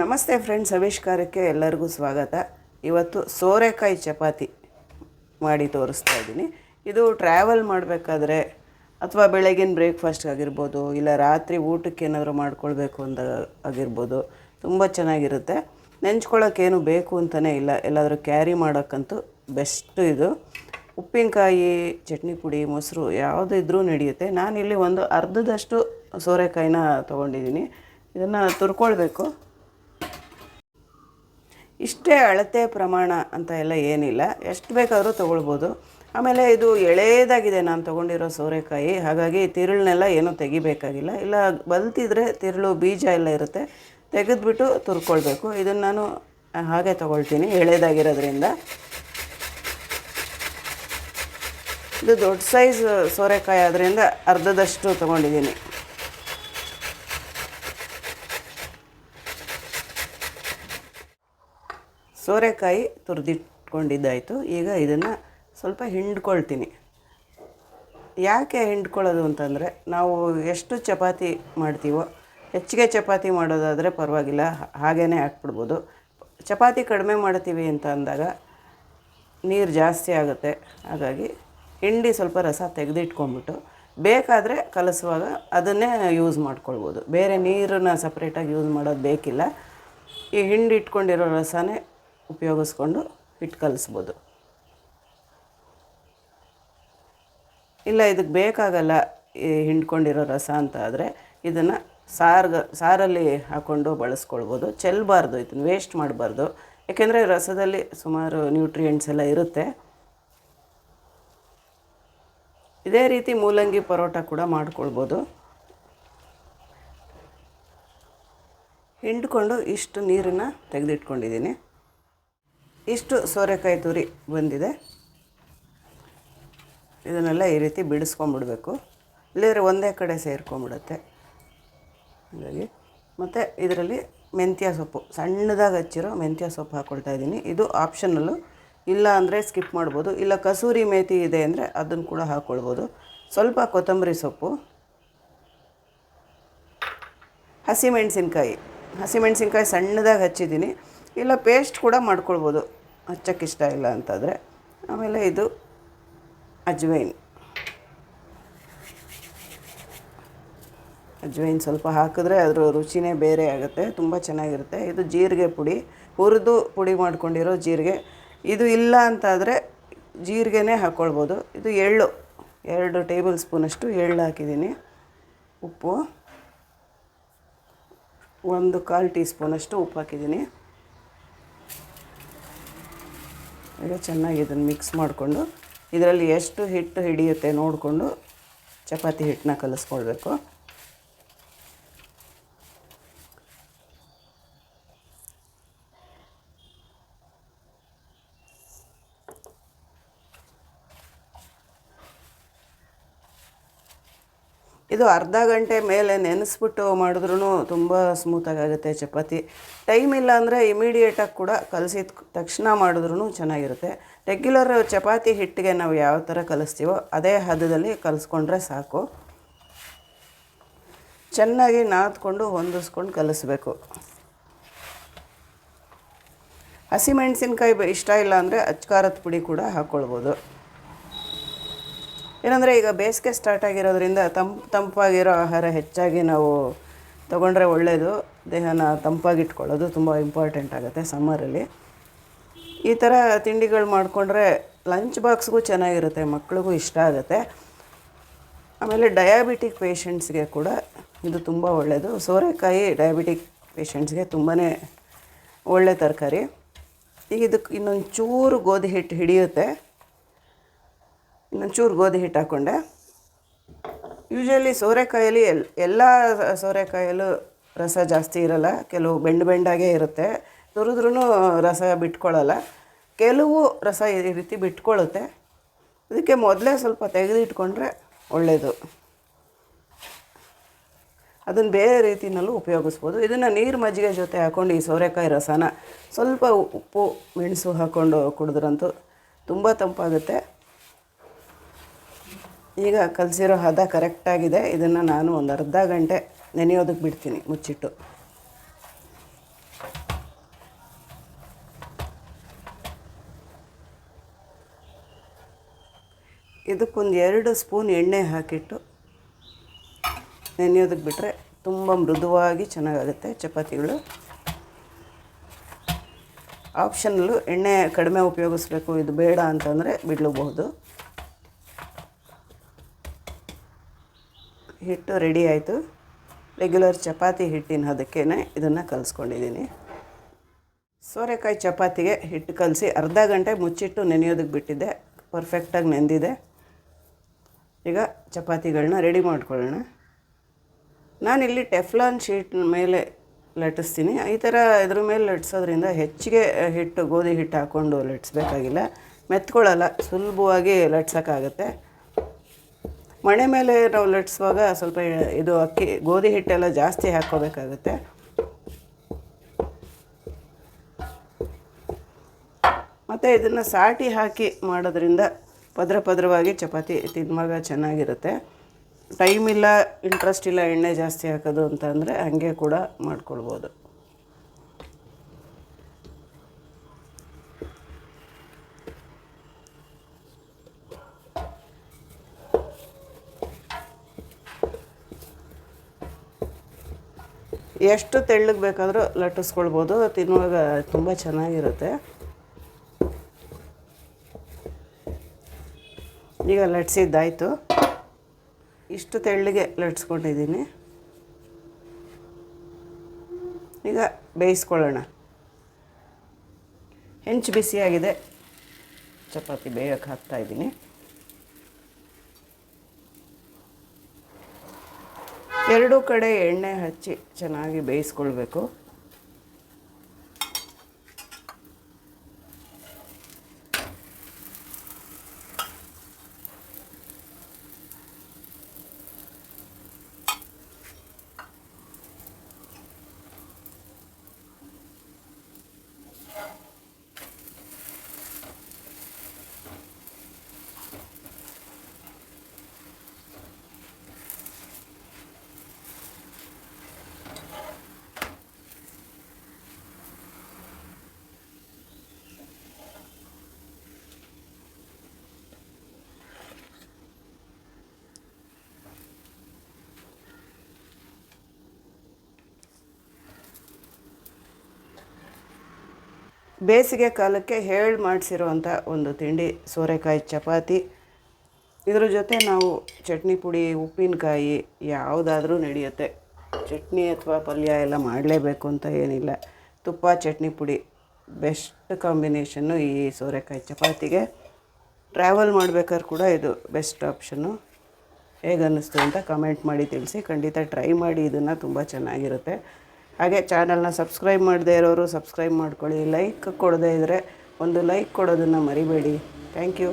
ನಮಸ್ತೆ ಫ್ರೆಂಡ್ಸ್, ಆವಿಷ್ಕಾರಕ್ಕೆ ಎಲ್ಲರಿಗೂ ಸ್ವಾಗತ. ಇವತ್ತು ಸೋರೆಕಾಯಿ ಚಪಾತಿ ಮಾಡಿ ತೋರಿಸ್ತಾ ಇದ್ದೀನಿ. ಇದು ಟ್ರಾವೆಲ್ ಮಾಡಬೇಕಾದ್ರೆ ಅಥವಾ ಬೆಳಗಿನ ಬ್ರೇಕ್ಫಾಸ್ಟ್ ಆಗಿರ್ಬೋದು, ಇಲ್ಲ ರಾತ್ರಿ ಊಟಕ್ಕೆ ಏನಾದರೂ ಮಾಡ್ಕೊಳ್ಬೇಕು ಅಂತ ಆಗಿರ್ಬೋದು, ತುಂಬ ಚೆನ್ನಾಗಿರುತ್ತೆ. ನೆಂಚ್ಕೊಳ್ಳೋಕ್ಕೇನು ಬೇಕು ಅಂತಲೇ ಇಲ್ಲ. ಎಲ್ಲಾದರೂ ಕ್ಯಾರಿ ಮಾಡೋಕ್ಕಂತೂ ಬೆಸ್ಟು ಇದು. ಉಪ್ಪಿನಕಾಯಿ, ಚಟ್ನಿ ಪುಡಿ, ಮೊಸರು ಯಾವುದು ಇದ್ದರೂ ನಡೆಯುತ್ತೆ. ನಾನಿಲ್ಲಿ ಒಂದು ಅರ್ಧದಷ್ಟು ಸೋರೆಕಾಯಿನ ತೊಗೊಂಡಿದ್ದೀನಿ. ಇದನ್ನು ತುರ್ಕೊಳ್ಬೇಕು. ಇಷ್ಟೇ ಅಳತೆ ಪ್ರಮಾಣ ಅಂತ ಎಲ್ಲ ಏನಿಲ್ಲ. ಎಷ್ಟು ಬೇಕಾದರೂ ತೊಗೊಳ್ಬೋದು. ಆಮೇಲೆ ಇದು ಎಳೆಯದಾಗಿದೆ. ನಾನು ತೊಗೊಂಡಿರೋ ಸೋರೆಕಾಯಿ. ಹಾಗಾಗಿ ತಿರುಳನ್ನೆಲ್ಲ ಏನೂ ತೆಗಿಬೇಕಾಗಿಲ್ಲ. ಇಲ್ಲ, ಬಲ್ತಿದ್ರೆ ತಿರುಳು, ಬೀಜ ಎಲ್ಲ ಇರುತ್ತೆ. ತೆಗೆದ್ಬಿಟ್ಟು ತುರ್ಕೊಳ್ಬೇಕು. ಇದನ್ನು ನಾನು ಹಾಗೆ ತೊಗೊಳ್ತೀನಿ ಎಳೆದಾಗಿರೋದ್ರಿಂದ ಇದು ದೊಡ್ಡ ಸೈಜ್ ಸೋರೆಕಾಯಿ ಆದ್ದರಿಂದ ಅರ್ಧದಷ್ಟು ತೊಗೊಂಡಿದ್ದೀನಿ. ಸೋರೆಕಾಯಿ ತುರಿದಿಟ್ಕೊಂಡಿದ್ದಾಯಿತು. ಈಗ ಇದನ್ನು ಸ್ವಲ್ಪ ಹಿಂಡ್ಕೊಳ್ತೀನಿ. ಯಾಕೆ ಹಿಂಡ್ಕೊಳ್ಳೋದು ಅಂತಂದರೆ, ನಾವು ಎಷ್ಟು ಚಪಾತಿ ಮಾಡ್ತೀವೋ, ಹೆಚ್ಚಿಗೆ ಚಪಾತಿ ಮಾಡೋದಾದರೆ ಪರವಾಗಿಲ್ಲ ಹಾಗೇ ಹಾಕ್ಬಿಡ್ಬೋದು. ಚಪಾತಿ ಕಡಿಮೆ ಮಾಡ್ತೀವಿ ಅಂತ ಅಂದಾಗ ನೀರು ಜಾಸ್ತಿ ಆಗುತ್ತೆ. ಹಾಗಾಗಿ ಹಿಂಡಿ ಸ್ವಲ್ಪ ರಸ ತೆಗೆದಿಟ್ಕೊಂಡ್ಬಿಟ್ಟು, ಬೇಕಾದರೆ ಕಲಸುವಾಗ ಅದನ್ನೇ ಯೂಸ್ ಮಾಡ್ಕೊಳ್ಬೋದು. ಬೇರೆ ನೀರನ್ನ ಸಪ್ರೇಟಾಗಿ ಯೂಸ್ ಮಾಡೋದು ಬೇಕಿಲ್ಲ. ಈ ಹಿಂಡಿ ಇಟ್ಕೊಂಡಿರೋ ರಸನೇ ಉಪಯೋಗಿಸ್ಕೊಂಡು ಹಿಟ್ಟು ಕಲಿಸ್ಬೋದು. ಇಲ್ಲ, ಇದಕ್ಕೆ ಬೇಕಾಗಲ್ಲ ಈ ಹಿಂಡ್ಕೊಂಡಿರೋ ರಸ ಅಂತ ಆದರೆ ಇದನ್ನು ಸಾರ್ಗ, ಸಾರಲ್ಲಿ ಹಾಕ್ಕೊಂಡು ಬಳಸ್ಕೊಳ್ಬೋದು. ಚೆಲ್ಲಬಾರ್ದು ಇದನ್ನು ವೇಸ್ಟ್ ಮಾಡಬಾರ್ದು. ಏಕೆಂದರೆ ರಸದಲ್ಲಿ ಸುಮಾರು ನ್ಯೂಟ್ರಿಯೆಂಟ್ಸ್ ಎಲ್ಲ ಇರುತ್ತೆ. ಇದೇ ರೀತಿ ಮೂಲಂಗಿ ಪರೋಟ ಕೂಡ ಮಾಡ್ಕೊಳ್ಬೋದು. ಹಿಂಡ್ಕೊಂಡು ಇಷ್ಟು ನೀರನ್ನು ತೆಗೆದಿಟ್ಕೊಂಡಿದ್ದೀನಿ. ಇಷ್ಟು ಸೋರೆಕಾಯಿ ತುರಿ ಬಂದಿದೆ. ಇದನ್ನೆಲ್ಲ ಈ ರೀತಿ ಬಿಡಿಸ್ಕೊಂಬಿಡ್ಬೇಕು. ಇಲ್ಲಿದ್ರೆ ಒಂದೇ ಕಡೆ ಸೇರ್ಕೊಂಬಿಡುತ್ತೆ. ಹಾಗಾಗಿ ಮತ್ತು ಇದರಲ್ಲಿ ಮೆಂತ್ಯ ಸೊಪ್ಪು, ಸಣ್ಣದಾಗಿ ಹಚ್ಚಿರೋ ಮೆಂತ್ಯ ಸೊಪ್ಪು ಹಾಕ್ಕೊಳ್ತಾ ಇದ್ದೀನಿ. ಇದು ಆಪ್ಷನಲ್ಲು. ಇಲ್ಲ ಅಂದರೆ ಸ್ಕಿಪ್ ಮಾಡ್ಬೋದು. ಇಲ್ಲ ಕಸೂರಿ ಮೇಥಿ ಇದೆ ಅಂದರೆ ಅದನ್ನು ಕೂಡ ಹಾಕ್ಕೊಳ್ಬೋದು ಸ್ವಲ್ಪ ಕೊತ್ತಂಬರಿ ಸೊಪ್ಪು. ಹಸಿಮೆಣಸಿನ್ಕಾಯಿ. ಹಸಿಮೆಣಸಿನ್ಕಾಯಿ ಸಣ್ಣದಾಗಿ ಹಚ್ಚಿದ್ದೀನಿ. ಇಲ್ಲ ಪೇಸ್ಟ್ ಕೂಡ ಮಾಡ್ಕೊಳ್ಬೋದು. ಹಚ್ಚಕ್ಕೆ ಇಷ್ಟ ಇಲ್ಲ ಅಂತಂದರೆ, ಆಮೇಲೆ ಇದು ಅಜ್ವೈನ್. ಅಜ್ವೈನ್ ಸ್ವಲ್ಪ ಹಾಕಿದ್ರೆ ಅದರ ರುಚಿನೇ ಬೇರೆ ಆಗುತ್ತೆ, ತುಂಬ ಚೆನ್ನಾಗಿರುತ್ತೆ. ಇದು ಜೀರಿಗೆ ಪುಡಿ, ಹುರಿದು ಪುಡಿ ಮಾಡ್ಕೊಂಡಿರೋ ಜೀರಿಗೆ. ಇದು ಇಲ್ಲ ಅಂತಾದರೆ ಜೀರಿಗೆನೇ ಹಾಕ್ಕೊಳ್ಬೋದು ಇದು ಎಳ್ಳು, ಎರಡು ಟೇಬಲ್ ಸ್ಪೂನಷ್ಟು ಎಳ್ಳು ಹಾಕಿದ್ದೀನಿ. ಉಪ್ಪು, ಒಂದು ಕಾಲು ಟೀ ಸ್ಪೂನಷ್ಟು ಉಪ್ಪು ಹಾಕಿದ್ದೀನಿ. ಈಗ ಚೆನ್ನಾಗಿ ಇದನ್ನು ಮಿಕ್ಸ್ ಮಾಡಿಕೊಂಡು ಇದರಲ್ಲಿ ಎಷ್ಟು ಹಿಟ್ಟು ಹಿಡಿಯುತ್ತೆ ನೋಡಿಕೊಂಡು ಚಪಾತಿ ಹಿಟ್ಟನ್ನ ಕಲಿಸ್ಕೊಳ್ಬೇಕು. ಇದು ಅರ್ಧ ಗಂಟೆ ಮೇಲೆ ನೆನೆಸ್ಬಿಟ್ಟು ಮಾಡಿದ್ರೂ ತುಂಬ ಸ್ಮೂತಾಗಿ ಆಗುತ್ತೆ ಚಪಾತಿ. ಟೈಮ್ ಇಲ್ಲ ಅಂದರೆ ಇಮಿಡಿಯೇಟಾಗಿ ಕೂಡ ಕಲಸಿದ ತಕ್ಷಣ ಮಾಡಿದ್ರೂ ಚೆನ್ನಾಗಿರುತ್ತೆ. ರೆಗ್ಯುಲರ್ ಚಪಾತಿ ಹಿಟ್ಟಿಗೆ ನಾವು ಯಾವ ಥರ ಕಲಿಸ್ತೀವೋ ಅದೇ ಹದದಲ್ಲಿ ಕಲಿಸ್ಕೊಂಡ್ರೆ ಸಾಕು. ಚೆನ್ನಾಗಿ ನಾದ್ಕೊಂಡು ಹೊಂದಿಸ್ಕೊಂಡು ಕಲಿಸ್ಬೇಕು. ಹಸಿಮೆಣಸಿನ್ಕಾಯಿ ಇಷ್ಟ ಇಲ್ಲ ಅಂದರೆ ಅಚ್ಕಾರದ ಪುಡಿ ಕೂಡ ಹಾಕ್ಕೊಳ್ಬೋದು ಏನಂದರೆ ಈಗ ಬೇಸಿಗೆ ಸ್ಟಾರ್ಟ್ ಆಗಿರೋದ್ರಿಂದ ತಂಪು, ತಂಪಾಗಿರೋ ಆಹಾರ ಹೆಚ್ಚಾಗಿ ನಾವು ತೊಗೊಂಡ್ರೆ ಒಳ್ಳೆಯದು ದೇಹನ ತಂಪಾಗಿಟ್ಕೊಳ್ಳೋದು ತುಂಬ ಇಂಪಾರ್ಟೆಂಟ್ ಆಗುತ್ತೆ ಸಮ್ಮರಲ್ಲಿ ಈ ಥರ ತಿಂಡಿಗಳು ಮಾಡಿಕೊಂಡ್ರೆ ಲಂಚ್ ಬಾಕ್ಸ್ಗೂ ಚೆನ್ನಾಗಿರುತ್ತೆ, ಮಕ್ಳಿಗೂ ಇಷ್ಟ ಆಗುತ್ತೆ. ಆಮೇಲೆ ಡಯಾಬಿಟಿಕ್ ಪೇಷಂಟ್ಸ್ಗೆ ಕೂಡ ಇದು ತುಂಬ ಒಳ್ಳೆಯದು ಸೋರೆಕಾಯಿ ಡಯಾಬಿಟಿಕ್ ಪೇಷಂಟ್ಸ್ಗೆ ತುಂಬಾ ಒಳ್ಳೆ ತರಕಾರಿ. ಈಗ ಇದಕ್ಕೆ ಇನ್ನೊಂದು ಚೂರು ಗೋಧಿ ಹಿಟ್ಟು ಹಿಡಿಯುತ್ತೆ. ಇನ್ನೊಂದು ಚೂರು ಗೋಧಿ ಹಿಟ್ಟು ಹಾಕ್ಕೊಂಡೆ ಯೂಶ್ವಲಿ ಸೋರೆಕಾಯಲ್ಲಿ ಎಲ್, ಎಲ್ಲ ಸೋರೆಕಾಯಲ್ಲೂ ರಸ ಜಾಸ್ತಿ ಇರಲ್ಲ. ಕೆಲವು ಬೆಂಡು ಬೆಂಡಾಗೇ ಇರುತ್ತೆ. ತುರಿದ್ರೂ ರಸ ಬಿಟ್ಕೊಳ್ಳಲ್ಲ ಕೆಲವು ರಸ ಈ ರೀತಿ ಬಿಟ್ಕೊಳ್ಳುತ್ತೆ ಅದಕ್ಕೆ ಮೊದಲೇ ಸ್ವಲ್ಪ ತೆಗೆದಿಟ್ಕೊಂಡ್ರೆ ಒಳ್ಳೆಯದು ಅದನ್ನು ಬೇರೆ ರೀತಿಯಲ್ಲೂ ಉಪಯೋಗಿಸ್ಬೋದು. ಇದನ್ನು ನೀರು ಮಜ್ಜಿಗೆ ಜೊತೆ ಹಾಕ್ಕೊಂಡು ಈ ಸೋರೆಕಾಯಿ ರಸನ ಸ್ವಲ್ಪ ಉಪ್ಪು, ಮೆಣಸು ಹಾಕ್ಕೊಂಡು ಕುಡಿದ್ರಂತೂ ತುಂಬ ತಂಪಾಗುತ್ತೆ. ಈಗ ಕಲಸಿರೋ ಹದ ಕರೆಕ್ಟಾಗಿದೆ ಇದನ್ನು ನಾನು ಒಂದು ಅರ್ಧ ಗಂಟೆ ನೆನೆಯೋದಕ್ಕೆ ಬಿಡ್ತೀನಿ, ಮುಚ್ಚಿಟ್ಟು. ಇದಕ್ಕೊಂದು ಎರಡು ಸ್ಪೂನ್ ಎಣ್ಣೆ ಹಾಕಿಟ್ಟು ನೆನೆಯೋದಕ್ಕೆ ಬಿಟ್ಟರೆ ತುಂಬ ಮೃದುವಾಗಿ ಚೆನ್ನಾಗಾಗುತ್ತೆ ಚಪಾತಿಗಳು. ಆಪ್ಷನಲ್ಲು ಎಣ್ಣೆ ಕಡಿಮೆ ಉಪಯೋಗಿಸ್ಬೇಕು, ಇದು ಬೇಡ ಅಂತಂದರೆ ಬಿಡ್ಲೂಬಹುದು. ಹಿಟ್ಟು ರೆಡಿ ಆಯಿತು. ರೆಗ್ಯುಲರ್ ಚಪಾತಿ ಹಿಟ್ಟಿನ ಅದಕ್ಕೇ ಇದನ್ನು ಕಲಿಸ್ಕೊಂಡಿದ್ದೀನಿ ಸೋರೆಕಾಯಿ ಚಪಾತಿಗೆ ಹಿಟ್ಟು ಕಲಸಿ ಅರ್ಧ ಗಂಟೆ ಮುಚ್ಚಿಟ್ಟು ನೆನೆಯೋದಕ್ಕೆ ಬಿಟ್ಟಿದ್ದೆ. ಪರ್ಫೆಕ್ಟಾಗಿ ನೆಂದಿದೆ. ಈಗ ಚಪಾತಿಗಳನ್ನ ರೆಡಿ ಮಾಡ್ಕೊಳ್ಳೋಣ. ನಾನಿಲ್ಲಿ ಟೆಫ್ಲಾನ್ ಶೀಟ್ ಮೇಲೆ ಲಟ್ಟಿಸ್ತೀನಿ. ಈ ಥರ ಇದ್ರ ಮೇಲೆ ಲಟ್ಸೋದ್ರಿಂದ ಹೆಚ್ಚಿಗೆ ಹಿಟ್ಟು, ಗೋಧಿ ಹಿಟ್ಟು ಹಾಕ್ಕೊಂಡು ಲಟ್ಸ್ಬೇಕಾಗಿಲ್ಲ. ಮೆತ್ಕೊಳ್ಳಲ್ಲ, ಸುಲಭವಾಗಿ ಲಟ್ಸೋಕ್ಕಾಗುತ್ತೆ. ಮಣೆ ಮೇಲೆ ನಾವು ಲಟ್ಸುವಾಗ ಸ್ವಲ್ಪ ಇದು ಅಕ್ಕಿ, ಗೋಧಿ ಹಿಟ್ಟೆಲ್ಲ ಜಾಸ್ತಿ ಹಾಕ್ಕೋಬೇಕಾಗುತ್ತೆ. ಮತ್ತು ಇದನ್ನು ಸಾಟಿ ಹಾಕಿ ಮಾಡೋದ್ರಿಂದ ಪದ್ರ ಪದ್ರವಾಗಿ ಚಪಾತಿ ತಿನ್ನುವಾಗ ಚೆನ್ನಾಗಿರುತ್ತೆ. ಟೈಮ್ ಇಲ್ಲ ಇಂಟ್ರೆಸ್ಟ್ ಇಲ್ಲ, ಎಣ್ಣೆ ಜಾಸ್ತಿ ಹಾಕೋದು ಅಂತ ಅಂದರೆ ಹಾಗೆ ಕೂಡ ಮಾಡ್ಕೊಳ್ಬೋದು. ಎಷ್ಟು ತೆಳ್ಳಗೆ ಬೇಕಾದರೂ ಲಟ್ಟಿಸ್ಕೊಳ್ಬೋದು ತಿನ್ನುವಾಗ ತುಂಬ ಚೆನ್ನಾಗಿರುತ್ತೆ. ಈಗ ಲಟ್ಸಿದ್ದಾಯಿತು. ಇಷ್ಟು ತೆಳ್ಳಗೆ ಲಟ್ಸ್ಕೊಂಡಿದ್ದೀನಿ. ಈಗ ಬೇಯಿಸ್ಕೊಳ್ಳೋಣ. ಹೆಂಚು ಬಿಸಿಯಾಗಿದೆ. ಚಪಾತಿ ಬೇಯೋಕ್ಕೆ ಹಾಕ್ತಾಯಿದ್ದೀನಿ ಎರಡೂ ಕಡೆ ಎಣ್ಣೆ ಹಚ್ಚಿ ಚೆನ್ನಾಗಿ ಬೇಯಿಸ್ಕೊಳ್ಬೇಕು. ಬೇಸಿಗೆ ಕಾಲಕ್ಕೆ ಹೇಳಿ ಮಾಡಿಸಿರುವಂಥ ಒಂದು ತಿಂಡಿ, ಸೋರೆಕಾಯಿ ಚಪಾತಿ. ಇದ್ರ ಜೊತೆ ನಾವು ಚಟ್ನಿ ಪುಡಿ, ಉಪ್ಪಿನಕಾಯಿ ಯಾವುದಾದ್ರೂ ನಡೆಯುತ್ತೆ. ಚಟ್ನಿ ಅಥವಾ ಪಲ್ಯ ಎಲ್ಲ ಮಾಡಲೇಬೇಕು ಅಂತ ಏನಿಲ್ಲ. ತುಪ್ಪ, ಚಟ್ನಿ ಪುಡಿ, ಬೆಸ್ಟ್ ಕಾಂಬಿನೇಷನ್ನು ಈ ಸೋರೆಕಾಯಿ ಚಪಾತಿಗೆ. ಟ್ರಾವೆಲ್ ಮಾಡ್ಬೇಕಾದ್ರೆ ಕೂಡ ಇದು ಬೆಸ್ಟ್ ಆಪ್ಷನ್ನು. ಹೇಗನ್ನಿಸ್ತು ಅಂತ ಕಮೆಂಟ್ ಮಾಡಿ ತಿಳಿಸಿ. ಖಂಡಿತ ಟ್ರೈ ಮಾಡಿ, ಇದನ್ನು ತುಂಬ ಚೆನ್ನಾಗಿರುತ್ತೆ. ಹಾಗೆ ಚಾನಲ್ನ ಸಬ್ಸ್ಕ್ರೈಬ್ ಮಾಡದೇ ಇರೋರು ಸಬ್ಸ್ಕ್ರೈಬ್ ಮಾಡ್ಕೊಳ್ಳಿ. ಲೈಕ್ ಕೊಡದೇ ಇದ್ದರೆ ಒಂದು ಲೈಕ್ ಕೊಡೋದನ್ನು ಮರಿಬೇಡಿ. Thank you